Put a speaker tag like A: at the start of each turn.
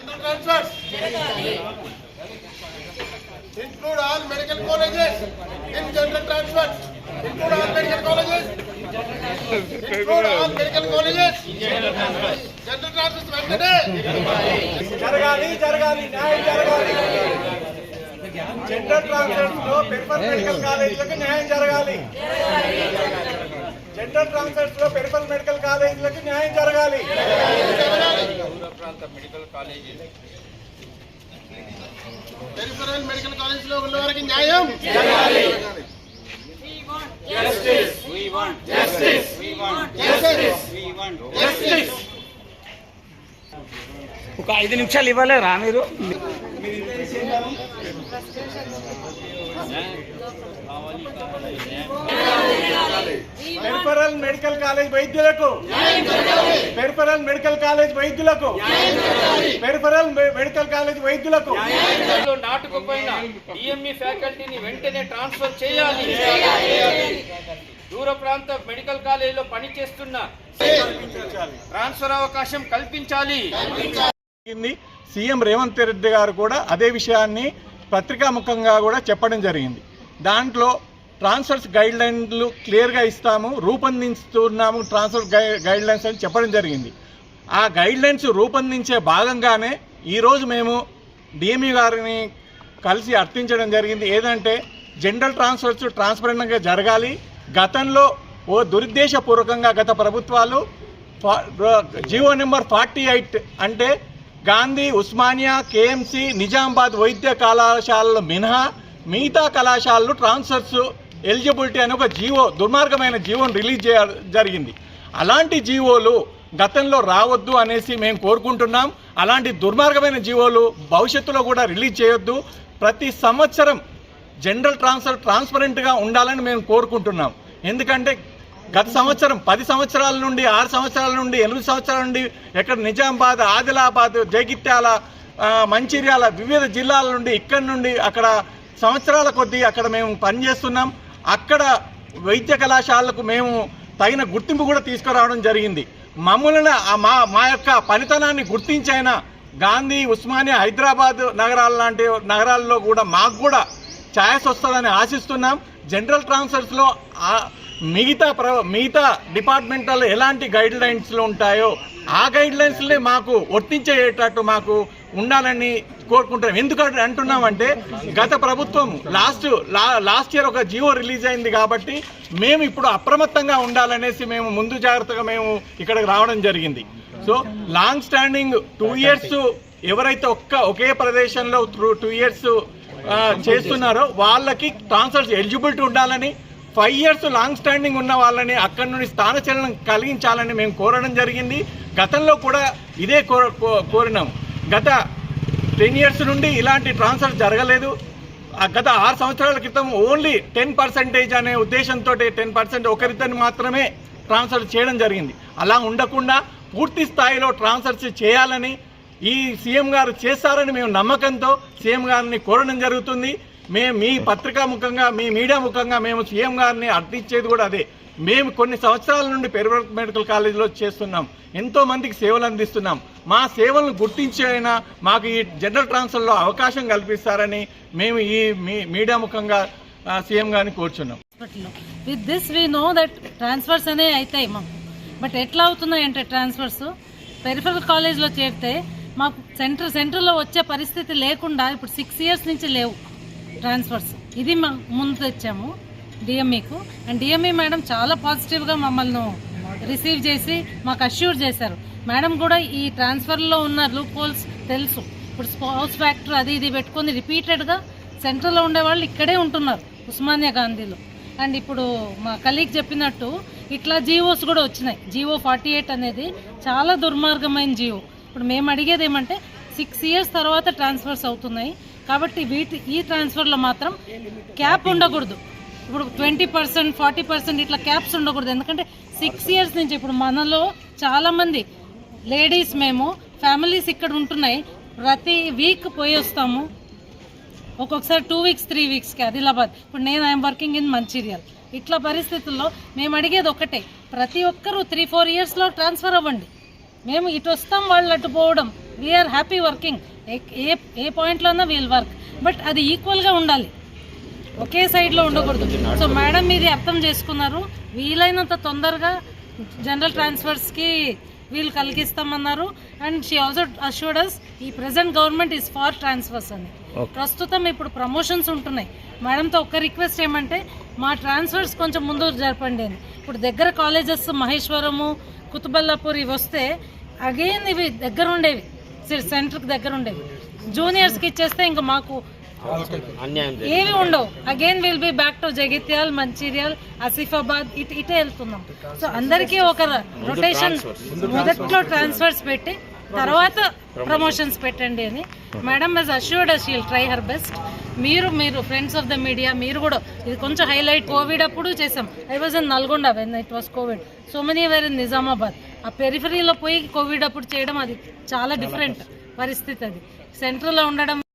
A: General transfers. Include all medical colleges in general transfers. Include all medical colleges. Include all medical colleges. General transfers వెంటనే.
B: జరగాలి జరగాలి న్యాయం జరగాలి gender transfers లో peripheral medical కాలేజీలకు న్యాయం జరగాలి ట్రాన్స్ఫర్స్లో పెరిఫల్ మెడికల్ కాలేజీలకు న్యాయం జరగాలి.
A: పెరిఫెరల్ మెడికల్ కాలేజ్లో ఉన్న వారికి న్యాయం
C: ఒక ఐదు నిమిషాలు ఇవ్వలేరా మీరు?
B: పెరిఫరల్ మెడికల్ కాలేజ్ వైద్యులకు. పెరిఫరల్ మెడికల్ కాలేజ్ వైద్యులకు. పెరిఫరల్ మెడికల్ కాలేజ్ వైద్యులకు.
D: నాటుకుపోయిన డిఎంఈ ఫ్యాకల్టీని వెంటనే ట్రాన్స్ఫర్ చేయాలి. దూర ప్రాంత మెడికల్ కాలేజీలో పనిచేస్తున్న ట్రాన్స్ఫర్ అవకాశం కల్పించాలి.
B: సీఎం రేవంత్ రెడ్డి గారు కూడా అదే విషయాన్ని పత్రికాముఖంగా కూడా చెప్పడం జరిగింది. దాంట్లో ట్రాన్స్ఫర్స్ గైడ్ లైన్లు క్లియర్గా ఇస్తాము రూపొందిస్తున్నాము ట్రాన్స్ఫర్ గైడ్ లైన్స్ అని చెప్పడం జరిగింది. ఆ గైడ్ లైన్స్ రూపొందించే భాగంగానే ఈరోజు మేము డిఎంఈ గారిని కలిసి అర్థించడం జరిగింది. ఏదంటే జనరల్ ట్రాన్స్ఫర్స్ ట్రాన్స్పరెంట్గా జరగాలి. గతంలో ఓ దురుద్దేశపూర్వకంగా గత ప్రభుత్వాలు ఫా- జీవో నెంబర్ ఫార్టీ ఎయిట్ అంటే గాంధీ ఉస్మానియా కేఎంసి నిజామాబాద్ వైద్య కళాశాలలు మినహా మిగతా కళాశాలలు ట్రాన్స్ఫర్స్ ఎలిజిబిలిటీ అని ఒక జీవో దుర్మార్గమైన జీవోను రిలీజ్ చేయ జరిగింది. అలాంటి జీవోలు గతంలో రావద్దు అనేసి మేము కోరుకుంటున్నాం. అలాంటి దుర్మార్గమైన జీవోలు భవిష్యత్తులో కూడా రిలీజ్ చేయొద్దు. ప్రతి సంవత్సరం జనరల్ ట్రాన్స్ఫర్ ట్రాన్స్పరెంట్గా ఉండాలని మేము కోరుకుంటున్నాం. ఎందుకంటే గత సంవత్సరం పది సంవత్సరాల నుండి ఆరు సంవత్సరాల నుండి ఎనిమిది సంవత్సరాల నుండి ఎక్కడ నిజామాబాద్ ఆదిలాబాద్ జగిత్యాల మంచిర్యాల వివిధ జిల్లాల నుండి ఇక్కడ నుండి అక్కడ సంవత్సరాల కొద్దీ అక్కడ మేము పనిచేస్తున్నాం. అక్కడ వైద్య కళాశాలకు మేము తగిన గుర్తింపు కూడా తీసుకురావడం జరిగింది. మమ్మల్ని మా మా యొక్క పనితనాన్ని గుర్తించైనా గాంధీ ఉస్మానియా హైదరాబాద్ నగరాల లాంటి నగరాల్లో కూడా మాకు కూడా ఛాయస్ వస్తుందని ఆశిస్తున్నాం. జనరల్ ట్రాన్స్ఫర్స్లో మిగతా ప్ర మిగతా డిపార్ట్మెంటల్ ఎలాంటి గైడ్ లైన్స్లు ఉంటాయో ఆ గైడ్ లైన్స్ని మాకు వర్తించేటట్టు మాకు ఉండాలని కోరుకుంటాం ఎందుకంటే అంటున్నామంటే గత ప్రభుత్వం లాస్ట్ లా లాస్ట్ ఇయర్ ఒక జియో రిలీజ్ అయింది కాబట్టి మేము ఇప్పుడు అప్రమత్తంగా ఉండాలనేసి మేము ముందు జాగ్రత్తగా మేము ఇక్కడికి రావడం జరిగింది. So long standing two years ఎవరైతే ఒక్క ఒకే ప్రదేశంలో టూ ఇయర్స్ చేస్తున్నారో వాళ్ళకి ట్రాన్స్ఫర్స్ ఎలిజిబిలిటీ ఉండాలని ఫైవ్ ఇయర్స్ లాంగ్ స్టాండింగ్ ఉన్న వాళ్ళని అక్కడి నుండి స్థానచలనం కలిగించాలని మేము కోరడం జరిగింది. గతంలో కూడా ఇదే కోర కో- కోరినాం. గత టెన్ ఇయర్స్ నుండి ఇలాంటి ట్రాన్స్ఫర్ జరగలేదు. ఆ గత ఆరు సంవత్సరాల క్రితం ఓన్లీ టెన్ పర్సెంటేజ్ అనే ఉద్దేశంతో టెన్ పర్సెంట్ ఒకరిద్దరిని మాత్రమే ట్రాన్స్ఫర్ చేయడం జరిగింది. అలా ఉండకుండా పూర్తి స్థాయిలో ట్రాన్స్ఫర్స్ చేయాలని ఈ సీఎం గారు చేస్తారని మేము నమ్మకంతో సీఎం గారిని కోరడం జరుగుతుంది. మేము మీ పత్రికా ముఖంగా మీ మీడియా ముఖంగా మేము సీఎం గారిని అర్థించేది కూడా అదే. మేము కొన్ని సంవత్సరాల నుండి పెరువర్ మెడికల్ కాలేజీలో చేస్తున్నాం. ఎంతో మందికి సేవలు అందిస్తున్నాం. మా సేవలను గుర్తించి మాకు ఈ జనరల్ ట్రాన్స్ఫర్లో అవకాశం కల్పిస్తారని మేము ఈ మీ- మీడియా ముఖంగా సీఎం గారిని కోరుచున్నాం.
E: With this we know that transfers అనే అవుతాయి మా బట్ ఎట్లా అవుతున్నాయి అంటే ట్రాన్స్ఫర్స్ పెరిఫరల్ కాలేజ్లో చేరితే మాకు సెంటర్ సెంటర్లో వచ్చే పరిస్థితి లేకుండా ఇప్పుడు సిక్స్ ఇయర్స్ నుంచి లేవు. ట్రాన్స్ఫర్స్. ఇది మా ముందు తెచ్చాము డిఎంఈకు అండ్ డిఎంఈ మేడం చాలా పాజిటివ్గా మమ్మల్ని రిసీవ్ చేసి మాకు అష్యూర్ చేశారు. మేడం కూడా ఈ ట్రాన్స్ఫర్లో ఉన్న లూప్ హోల్స్ తెలుసు. ఇప్పుడు స్పౌస్ ఫ్యాక్టరీ అది ఇది పెట్టుకొని రిపీటెడ్గా సెంట్రల్లో ఉండేవాళ్ళు ఇక్కడే ఉంటున్నారు ఉస్మానియా గాంధీలో. అండ్ ఇప్పుడు మా కలీగ్ చెప్పినట్టు ఇట్లా జీవోస్ కూడా వచ్చినాయి. జీవో ఫార్టీ ఎయిట్ అనేది చాలా దుర్మార్గమైన జీవో. ఇప్పుడు మేము అడిగేది ఏమంటే సిక్స్ ఇయర్స్ తర్వాత ట్రాన్స్ఫర్స్ అవుతున్నాయి. కాబట్టి వీటి ఈ ట్రాన్స్ఫర్లో మాత్రం క్యాప్ ఉండకూడదు. ఇప్పుడు ట్వంటీ పర్సెంట్ ఫార్టీ పర్సెంట్ ఇట్లా క్యాప్స్ ఉండకూడదు. ఎందుకంటే సిక్స్ ఇయర్స్ నుంచి ఇప్పుడు మనలో చాలామంది లేడీస్ మేము ఫ్యామిలీస్ ఇక్కడ ఉంటున్నాయి. ప్రతి వీక్ పోయి వస్తాము. ఒక్కొక్కసారి టూ వీక్స్ త్రీ వీక్స్కి ఆదిలాబాద్. ఇప్పుడు నేను ఐఎమ్ వర్కింగ్ ఇన్ మంచిర్యాల్. ఇట్లా పరిస్థితుల్లో మేము అడిగేది ఒకటే. ప్రతి ఒక్కరూ త్రీ ఫోర్ ఇయర్స్లో ట్రాన్స్ఫర్ అవ్వండి. మేము ఇటు వస్తాం వాళ్ళు అటు పోవడం. వీఆర్ హ్యాపీ వర్కింగ్ ఏ ఏ పాయింట్లోనా వీల్ వర్క్ బట్ అది ఈక్వల్గా ఉండాలి. ఒకే సైడ్లో ఉండకూడదు. సో మేడం మీది అర్థం చేసుకున్నారు. వీలైనంత తొందరగా జనరల్ ట్రాన్స్ఫర్స్కి వీళ్ళు కలిగిస్తామన్నారు. And she also assured us ఈ present government is for transfers అని. ప్రస్తుతం ఇప్పుడు ప్రమోషన్స్ ఉంటున్నాయి. మేడంతో ఒక్క రిక్వెస్ట్ ఏమంటే మా ట్రాన్స్ఫర్స్ కొంచెం ముందు జరపండి అని. ఇప్పుడు దగ్గర కాలేజెస్ మహేశ్వరము కుతుబల్లాపూర్ ఇవి వస్తే అగైన్ ఇవి దగ్గర ఉండేవి. సెంటర్కి దగ్గర ఉండేవి. జూనియర్స్కి ఇచ్చేస్తే ఇంకా మాకు ఏవి ఉండవు. Again will be back to Jagtial Mancherial Asifabad ఇటు ఇటే వెళ్తున్నాం. సో అందరికీ ఒక రొటేషన్ మొదట్లో ట్రాన్స్ఫర్స్ పెట్టి తర్వాత ప్రమోషన్స్ పెట్టండి అని. Madam has assured she'll try her best మీరు మీరు ఫ్రెండ్స్ ఆఫ్ ద మీడియా మీరు కూడా. ఇది కొంచెం హైలైట్ కోవిడ్ అప్పుడు చేసాం I was in Nalgonda when it was covid so many were in Nizamabad ఆ పెరిఫరీలో పోయి కోవిడ్ అప్పుడు చేయడం అది చాలా డిఫరెంట్ పరిస్థితి అది. సెంట్రల్లో ఉండడం